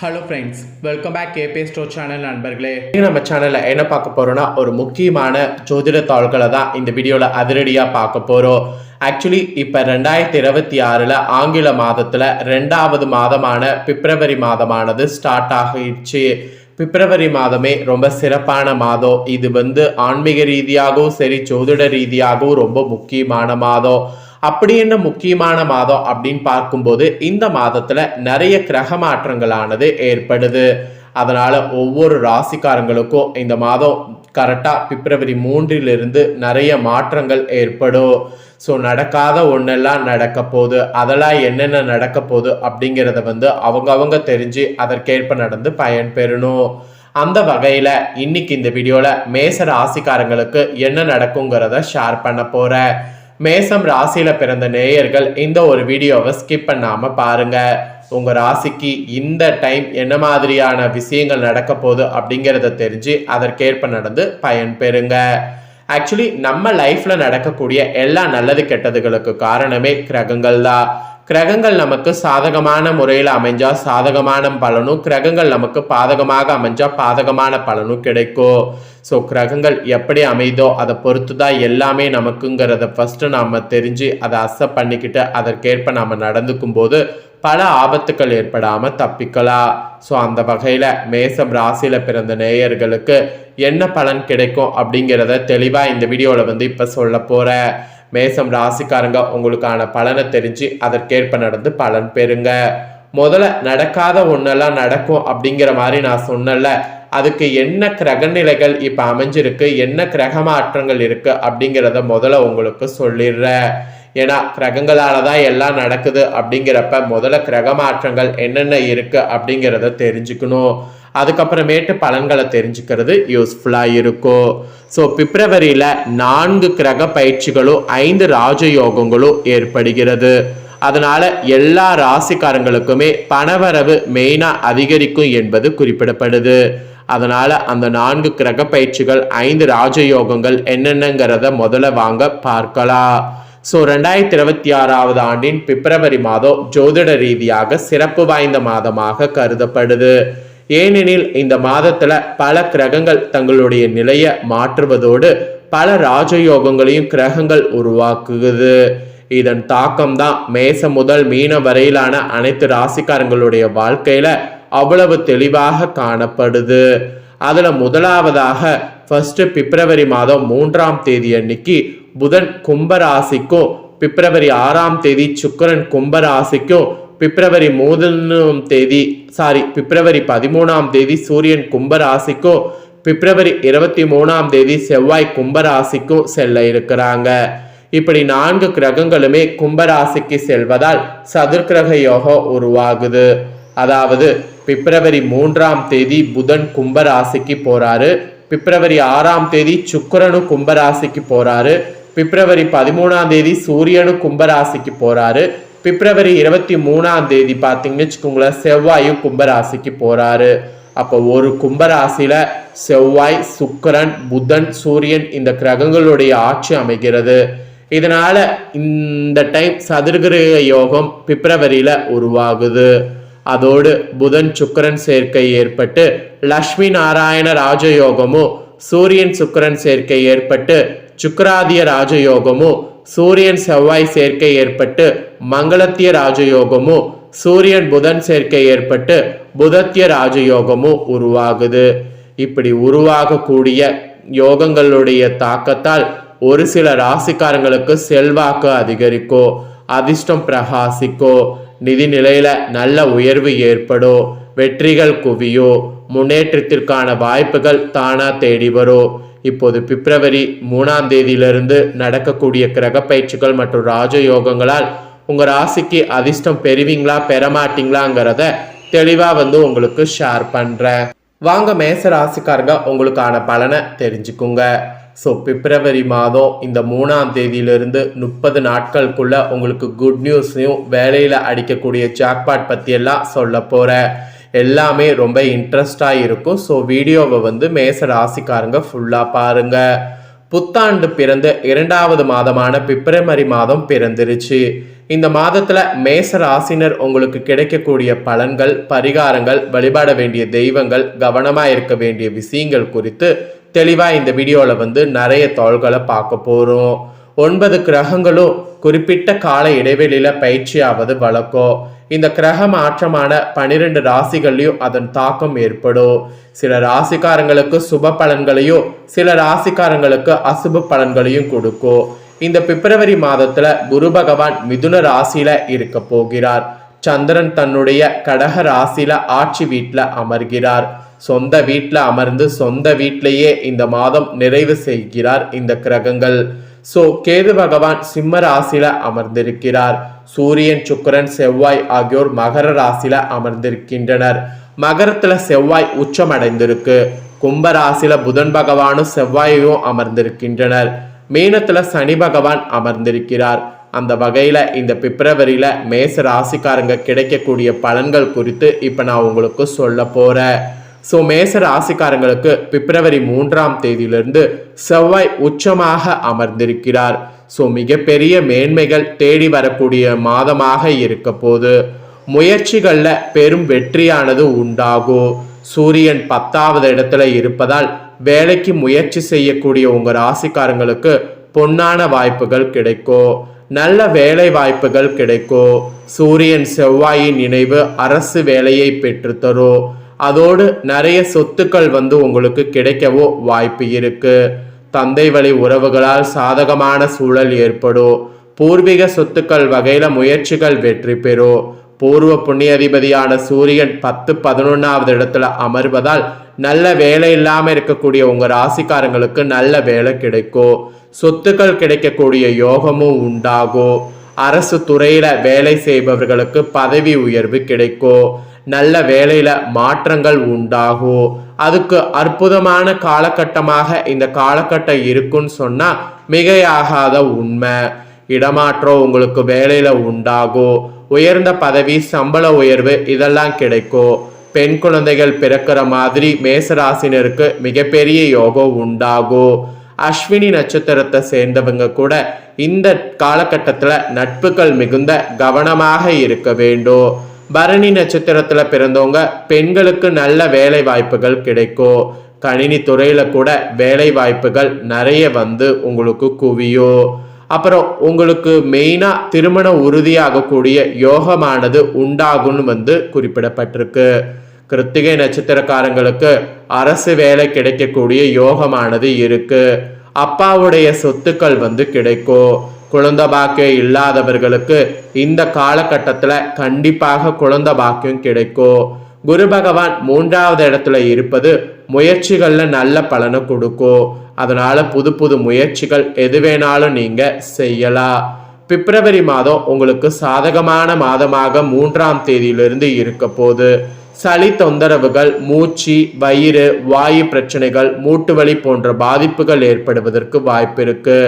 Hello friends welcome back கேபே store channel நண்பர்களே. நம்ம சேனலில் என்ன பார்க்க போகிறோன்னா ஒரு முக்கியமான ஜோதிட தாள்களை தான் இந்த வீடியோவில் அதிரடியாக பார்க்க போகிறோம் ஆக்சுவலி இப்போ ரெண்டாயிரத்தி இருபத்தி ஆறில் ஆங்கில மாதத்தில் ரெண்டாவது மாதமான பிப்ரவரி மாதமானது ஸ்டார்ட் ஆகிடுச்சு. பிப்ரவரி மாதமே ரொம்ப சிறப்பான மாதம். இது வந்து ஆன்மீக ரீதியாகவும் சரி ஜோதிட ரீதியாகவும் ரொம்ப முக்கியமான மாதம். அப்படி என்ன முக்கியமான மாதம் அப்படின்னு பார்க்கும்போது இந்த மாதத்துல நிறைய கிரக மாற்றங்களானது ஏற்படுது. அதனால ஒவ்வொரு ராசிக்காரங்களுக்கும் இந்த மாதம் கரெக்டாக பிப்ரவரி மூன்றிலிருந்து நிறைய மாற்றங்கள் ஏற்படும். ஸோ நடக்காத ஒன்றெல்லாம் நடக்க போகுது அதெல்லாம் என்னென்ன நடக்க போகுது அப்படிங்கிறத வந்து அவங்கவங்க தெரிஞ்சு அதற்கேற்ப நடந்து பயன் பெறணும் அந்த வகையில் இன்னைக்கு இந்த வீடியோவில் மேச ராசிக்காரங்களுக்கு என்ன நடக்குங்கிறத ஷேர் பண்ண போகிறேன் மேசம் ராசியில் பிறந்த நேயர்கள் இந்த ஒரு வீடியோவை ஸ்கிப் பண்ணாமல் பாருங்கள் உங்கள் ராசிக்கு இந்த டைம் என்ன மாதிரியான விஷயங்கள் நடக்க போகுது அப்படிங்கிறத தெரிஞ்சு அதற்கேற்ப நடந்து பயன் பெறுங்க ஆக்சுவலி நம்ம லைஃப்ல நடக்கக்கூடிய எல்லா நல்லது கெட்டதுகளுக்கு காரணமே கிரகங்கள் தான். கிரகங்கள் நமக்கு சாதகமான முறையில் அமைஞ்சா சாதகமான பலனும் கிரகங்கள் நமக்கு பாதகமாக அமைஞ்சா பாதகமான பலனும் கிடைக்கும். ஸோ கிரகங்கள் எப்படி அமைதோ அதை பொறுத்து தான் எல்லாமே நமக்குங்கிறத ஃபஸ்ட்டு நாம் தெரிஞ்சு அதை அக்செப்ட் பண்ணிக்கிட்டு அதற்கேற்ப நாம் நடந்துக்கும் போது பல ஆபத்துக்கள் ஏற்படாமல் தப்பிக்கலாம் ஸோ அந்த வகையில் மேசம் ராசியில் பிறந்த நேயர்களுக்கு என்ன பலன் கிடைக்கும் அப்படிங்கிறத தெளிவாக இந்த வீடியோவில் வந்து இப்போ சொல்ல போகிறேன் மேசம் ராசிக்காரங்க உங்களுக்கான பலனை தெரிஞ்சு அதற்கேற்ப நடந்து பலன் பெறுங்க. முதல்ல நடக்காத ஒன்றெல்லாம் நடக்கும் அப்படிங்கிற மாதிரி நான் சொன்னல அதுக்கு என்ன கிரக நிலைகள் இப்போ அமைஞ்சிருக்கு? என்ன கிரக மாற்றங்கள் இருக்கு? அப்படிங்கிறத முதல்ல உங்களுக்கு சொல்லிடுறேன். ஏன்னா கிரகங்களால தான் எல்லாம் நடக்குது அப்படிங்கிறப்ப முதல்ல கிரக மாற்றங்கள் என்னென்ன இருக்கு அப்படிங்கிறத தெரிஞ்சுக்கணும். அதுக்கப்புறமேட்டு பலன்களை தெரிஞ்சுக்கிறது யூஸ்ஃபுல்லாக இருக்கும். ஸோ பிப்ரவரியில் நான்கு கிரக பயிற்சிகளும் ஐந்து ராஜயோகங்களும் ஏற்படுகிறது. அதனால எல்லா ராசிக்காரங்களுக்குமே பணவரவு மெயினாக அதிகரிக்கும் என்பது குறிப்பிடப்படுது. அதனால அந்த நான்கு கிரக பயிற்சிகள் ஐந்து ராஜயோகங்கள் என்னென்னங்கிறத முதல்ல வாங்க பார்க்கலாம். ஸோ ரெண்டாயிரத்தி இருபத்தி ஆறாவது ஆண்டின் பிப்ரவரி மாதம் ஜோதிட ரீதியாக சிறப்பு வாய்ந்த மாதமாக கருதப்படுது. ஏனெனில் இந்த மாதத்துல பல கிரகங்கள் தங்களுடைய நிலையை மாற்றுவதோடு பல ராஜயோகங்களையும் கிரகங்கள் உருவாக்குகிறது இதன் தாக்கம் தான் மேச முதல் மீன வரையிலான அனைத்து ராசிக்காரங்களுடைய வாழ்க்கையில அவ்வளவு தெளிவாக காணப்படுது. அதுல முதலாவதாக ஃபர்ஸ்ட் பிப்ரவரி மாதம் மூன்றாம் தேதி அன்னைக்கு புதன் கும்பராசிக்கும் பிப்ரவரி ஆறாம் தேதி சுக்கரன் கும்பராசிக்கும் பிப்ரவரி மூணாம் தேதி சாரி பிப்ரவரி பதிமூணாம் தேதி சூரியன் கும்பராசிக்கும் பிப்ரவரி இருபத்தி மூணாம் தேதி செவ்வாய் கும்பராசிக்கும் செல்ல இருக்கிறாங்க. இப்படி நான்கு கிரகங்களுமே கும்பராசிக்கு செல்வதால் சதுர்கிரக யோகம் உருவாகுது. அதாவது பிப்ரவரி மூன்றாம் தேதி புதன் கும்பராசிக்கு போறாரு பிப்ரவரி ஆறாம் தேதி சுக்கிரனும் கும்பராசிக்கு போறாரு பிப்ரவரி பதிமூணாம் தேதி சூரியனும் கும்பராசிக்கு போறாரு. பிப்ரவரி இருபத்தி மூணாம் தேதி பார்த்தீங்கன்னு வச்சுக்கோங்களேன் செவ்வாயும் கும்பராசிக்கு போறாரு. அப்போ ஒரு கும்பராசியில செவ்வாய் சுக்கிரன் புதன் சூரியன் இந்த கிரகங்களுடைய ஆட்சி அமைகிறது. இதனால இந்த டைம் சதுர்கிரக யோகம் பிப்ரவரியில உருவாகுது. அதோடு புதன் சுக்கிரன் சேர்க்கை ஏற்பட்டு லக்ஷ்மி நாராயண ராஜயோகமும் சூரியன் சுக்கிரன் சேர்க்கை ஏற்பட்டு சுக்கராதிய ராஜயோகமும் சூரியன் செவ்வாய் சேர்க்கை ஏற்பட்டு மங்களத்திய ராஜயோகமும் சூரியன் புதன் சேர்க்கை ஏற்பட்டு புதத்திய ராஜயோகமும் உருவாகுது. இப்படி உருவாகக்கூடிய யோகங்களுடைய தாக்கத்தால் ஒரு சில ராசிக்காரங்களுக்கு செல்வாக்கு அதிகரிக்கோ அதிர்ஷ்டம் பிரகாசிக்கோ நிதி நிலையில நல்ல உயர்வு ஏற்படும் வெற்றிகள் குவியோ முன்னேற்றத்திற்கான வாய்ப்புகள் தானா தேடி வரும். இப்போது பிப்ரவரி மூணாம் தேதியிலிருந்து நடக்கக்கூடிய கிரக பயிற்சிகள் மற்றும் ராஜயோகங்களால் உங்க ராசிக்கு அதிர்ஷ்டம் பெறுவீங்களா பெறமாட்டீங்களாங்கிறத தெளிவா வந்து உங்களுக்கு ஷேர் பண்றேன். வாங்க மேச ராசிக்காரங்க உங்களுக்கான பலனை தெரிஞ்சுக்குங்க. ஸோ பிப்ரவரி மாதம் இந்த மூணாம் தேதியிலிருந்து முப்பது நாட்களுக்குள்ள உங்களுக்கு குட் நியூஸையும் வேலையில் அடிக்கக்கூடிய ஜாக்பாட் பற்றியெல்லாம் சொல்ல போகிறேன் எல்லாமே ரொம்ப இன்ட்ரெஸ்டாக இருக்கும். ஸோ வீடியோவை வந்து மேச ராசிக்காரங்க ஃபுல்லாக பாருங்கள் புத்தாண்டு பிறந்து இரண்டாவது மாதமான பிப்ரவரி மாதம் பிறந்துருச்சு. இந்த மாதத்தில் மேச ராசினர் உங்களுக்கு கிடைக்கக்கூடிய பலன்கள் பரிகாரங்கள் வழிபாட வேண்டிய தெய்வங்கள் கவனமாக இருக்க வேண்டிய விஷயங்கள் குறித்து தெளிவாக இந்த வீடியோவில் வந்து நிறைய தாள்களை பார்க்க போகிறோம் ஒன்பது கிரகங்களும் குறிப்பிட்ட கால இடைவெளியில பயிற்சியாவது வழக்கம் இந்த கிரக மாற்றமான பனிரெண்டு ராசிகள்லையும் அதன் தாக்கம் ஏற்படும். சில ராசிக்காரங்களுக்கு சுப பலன்களையும் சில ராசிக்காரங்களுக்கு அசுப பலன்களையும் கொடுக்கும். இந்த பிப்ரவரி மாதத்துல குரு பகவான் மிதுன ராசியில இருக்க போகிறார். சந்திரன் தன்னுடைய கடக ராசியில ஆட்சி வீட்டில் அமர்கிறார். சொந்த வீட்டில் அமர்ந்து சொந்த வீட்டிலேயே இந்த மாதம் நிறைவு செய்கிறார் இந்த கிரகங்கள். ஸோ கேது பகவான் சிம்ம ராசியில அமர்ந்திருக்கிறார். சூரியன் சுக்கிரன் செவ்வாய் ஆகியோர் மகர ராசியில அமர்ந்திருக்கின்றனர். மகரத்துல செவ்வாய் உச்சம் அடைந்திருக்கு கும்ப ராசியில புதன் பகவானும் செவ்வாயும் அமர்ந்திருக்கின்றனர். மீனத்துல சனி பகவான் அமர்ந்திருக்கிறார். அந்த வகையில இந்த பிப்ரவரியில மேச ராசிக்காரங்க கிடைக்கக்கூடிய பலன்கள் குறித்து இப்ப நான் உங்களுக்கு சொல்ல போறேன். ஸோ மேச ராசிக்காரங்களுக்கு பிப்ரவரி மூன்றாம் தேதியிலிருந்து செவ்வாய் உச்சமாக அமர்ந்திருக்கிறார். ஸோ மிகப்பெரிய மேன்மைகள் தேடி வரக்கூடிய மாதமாக இருக்க போது முயற்சிகளில் பெரும் வெற்றியானது உண்டாகும். சூரியன் பத்தாவது இடத்துல இருப்பதால் வேலைக்கு முயற்சி செய்யக்கூடிய உங்க ராசிக்காரங்களுக்கு பொன்னான வாய்ப்புகள் கிடைக்கும். நல்ல வேலை வாய்ப்புகள் கிடைக்கும். சூரியன் செவ்வாயின் நினைவு அரசு வேலையை பெற்றுத்தரும். அதோடு நிறைய சொத்துக்கள் வந்து உங்களுக்கு கிடைக்கவோ வாய்ப்பு இருக்கு. தந்தை வழி உறவுகளால் சாதகமான சூழல் ஏற்படும். பூர்வீக சொத்துக்கள் வகையில முயற்சிகள் வெற்றி பெறும். பூர்வ புண்ணியதிபதியான சூரியன் பத்து பதினொன்னாவது இடத்துல அமர்வதால் நல்ல வேலை இல்லாம இருக்கக்கூடிய உங்க ராசிக்காரங்களுக்கு நல்ல வேலை கிடைக்கும். சொத்துக்கள் கிடைக்கக்கூடிய யோகமும் உண்டாகும். அரசு துறையில வேலை செய்பவர்களுக்கு பதவி உயர்வு கிடைக்கும். நல்ல வேலையில மாற்றங்கள் உண்டாகும் அதுக்கு அற்புதமான காலகட்டமாக இந்த காலகட்டம் இருக்குன்னு சொன்னா மிகையாகாத உண்மை. இடமாற்றம் உங்களுக்கு வேலையில உண்டாகும் உயர்ந்த பதவி சம்பள உயர்வு இதெல்லாம் கிடைக்கும் பெண் குழந்தைகள் பிறக்கிற மாதிரி மேசராசினருக்கு மிகப்பெரிய யோகம் உண்டாகும் அஸ்வினி நட்சத்திரத்தை சேர்ந்தவங்க கூட இந்த காலகட்டத்தில் நட்புகள் மிகுந்த கவனமாக இருக்க வேண்டும். பரணி நட்சத்திரத்துல பிறந்தவங்க பெண்களுக்கு நல்ல வேலை வாய்ப்புகள் கிடைக்கும். கணினி துறையில கூட வேலை வாய்ப்புகள் நிறைய வந்து உங்களுக்கு குவியும். அப்புறம் உங்களுக்கு மெயினா திருமணம் உறுதியாகக்கூடிய யோகமானது உண்டாகும்னு வந்து குறிப்பிடப்பட்டிருக்கு. கிருத்திகை நட்சத்திரக்காரங்களுக்கு அரசு வேலை கிடைக்கக்கூடிய யோகமானது இருக்கு. அப்பாவுடைய சொத்துக்கள் வந்து கிடைக்கும். குழந்த பாக்கியம் இல்லாதவர்களுக்கு இந்த காலகட்டத்தில் கண்டிப்பாக குழந்த பாக்கியம் கிடைக்கும். குரு பகவான் மூன்றாவது இடத்துல இருப்பது முயற்சிகளில் நல்ல பலனை கொடுக்கும். அதனால புது புது முயற்சிகள் எது வேணாலும் நீங்க செய்யலாம். பிப்ரவரி மாதம் உங்களுக்கு சாதகமான மாதமாக மூன்றாம் தேதியிலிருந்து இருக்க போது சளி தொந்தரவுகள் மூச்சு வயிறு வாயு பிரச்சனைகள் மூட்டு வலி போன்ற பாதிப்புகள் ஏற்படுவதற்கு வாய்ப்பு இருக்குது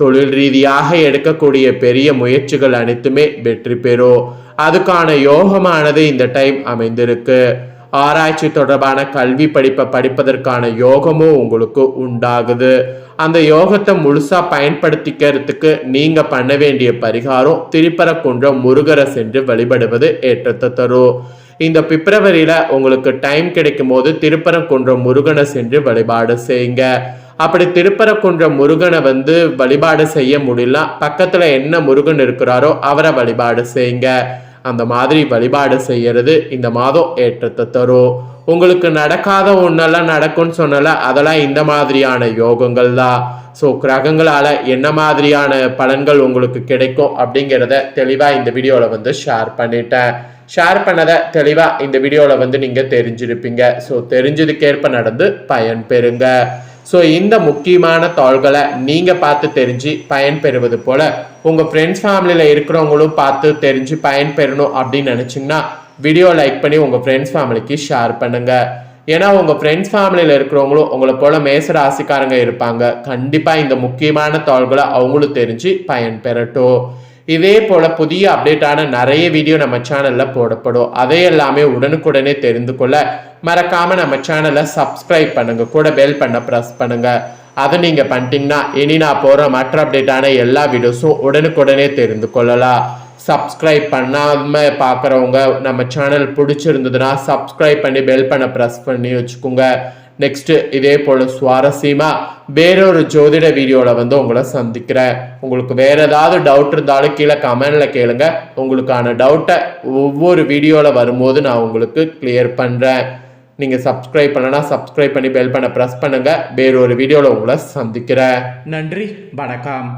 தொழில் ரீதியாக எடுக்கக்கூடிய பெரிய முயற்சிகள் அனைத்துமே வெற்றி பெறும் அதுக்கான யோகமானது இந்த டைம் அமைந்திருக்கு. ஆராய்ச்சி தொடர்பான கல்வி படிப்பை படிப்பதற்கான யோகமும் உங்களுக்கு உண்டாகுது. அந்த யோகத்தை முழுசா பயன்படுத்திக்கிறதுக்கு நீங்க பண்ண வேண்டிய பரிகாரம் திருப்பரக்குன்றம் முருகரை சென்று வழிபடுவது ஏற்றத்தை தரும் இந்த பிப்ரவரியில உங்களுக்கு டைம் கிடைக்கும் போது திருப்பரங்குன்றம் முருகனை சென்று வழிபாடு செய்யுங்க. அப்படி திருப்பரக்குன்றம் முருகனை வந்து வழிபாடு செய்ய முடியல. பக்கத்துல என்ன முருகன் இருக்கிறாரோ அவரை வழிபாடு செய்யுங்க. அந்த மாதிரி வழிபாடு செய்யறது இந்த மாதம் ஏற்றத்தை தரும். உங்களுக்கு நடக்காத ஒன்றெல்லாம் நடக்கும்னு சொன்னல அதெல்லாம் இந்த மாதிரியான யோகங்கள் தான். ஸோ கிரகங்களால் என்ன மாதிரியான பலன்கள் உங்களுக்கு கிடைக்கும் அப்படிங்கிறத தெளிவாக இந்த வீடியோவில் வந்து ஷேர் பண்ணிட்டேன். ஷேர் பண்ணதை தெளிவாக இந்த வீடியோவில் வந்து நீங்கள் தெரிஞ்சிருப்பீங்க. ஸோ தெரிஞ்சதுக்கேற்ப நடந்து பயன் பெறுங்க. ஸோ இந்த முக்கியமான தாள்களை நீங்கள் பார்த்து தெரிஞ்சு பயன் பெறுவது உங்கள் ஃப்ரெண்ட்ஸ் ஃபேமிலியில் இருக்கிறவங்களும் பார்த்து தெரிஞ்சு பயன் பெறணும் அப்படின்னு நினச்சிங்கன்னா வீடியோ லைக் பண்ணி உங்கள் ஃப்ரெண்ட்ஸ் ஃபேமிலிக்கு ஷேர் பண்ணுங்கள் ஏன்னா உங்கள் ஃப்ரெண்ட்ஸ் ஃபேமிலியில் இருக்கிறவங்களும் உங்களை போல் மேச ராசிக்காரங்க இருப்பாங்க. கண்டிப்பாக இந்த முக்கியமான தாள்களை அவங்களும் தெரிஞ்சு பயன் பெறட்டும் இதே போல புதிய அப்டேட்டான நிறைய வீடியோ நம்ம சேனல்ல போடப்படும். அதை எல்லாமே உடனுக்குடனே தெரிந்து கொள்ள மறக்காம நம்ம சேனலை சப்ஸ்கிரைப் பண்ணுங்க. கூட பெல் பண்ண ப்ரெஸ் பண்ணுங்க. அதை நீங்கள் பண்ணிட்டீங்கன்னா இனி நான் போகிற மற்ற அப்டேட்டான எல்லா வீடியோஸும் உடனுக்குடனே தெரிந்து கொள்ளலாம். சப்ஸ்கிரைப் பண்ணாமல் பார்க்குறவங்க நம்ம சேனல் பிடிச்சிருந்ததுன்னா சப்ஸ்கிரைப் பண்ணி பெல் பண்ண ப்ரெஸ் பண்ணி வச்சுக்கோங்க. நெக்ஸ்ட்டு இதே போல் சுவாரஸ்யமாக வேறொரு ஜோதிட வீடியோவில் வந்து உங்களை சந்திக்கிறேன். உங்களுக்கு வேற ஏதாவது டவுட் இருந்தாலும் கீழே கமெண்ட்ல கேளுங்க. உங்களுக்கான டவுட்டை ஒவ்வொரு வீடியோவில் வரும்போது நான் உங்களுக்கு கிளியர் பண்ணுறேன் நீங்கள் சப்ஸ்கிரைப் பண்ணனா சப்ஸ்கிரைப் பண்ணி பெல் பண்ண ப்ரெஸ் பண்ணுங்கள் வேறொரு வீடியோவில் உங்களை சந்திக்கிறேன். நன்றி. வணக்கம்.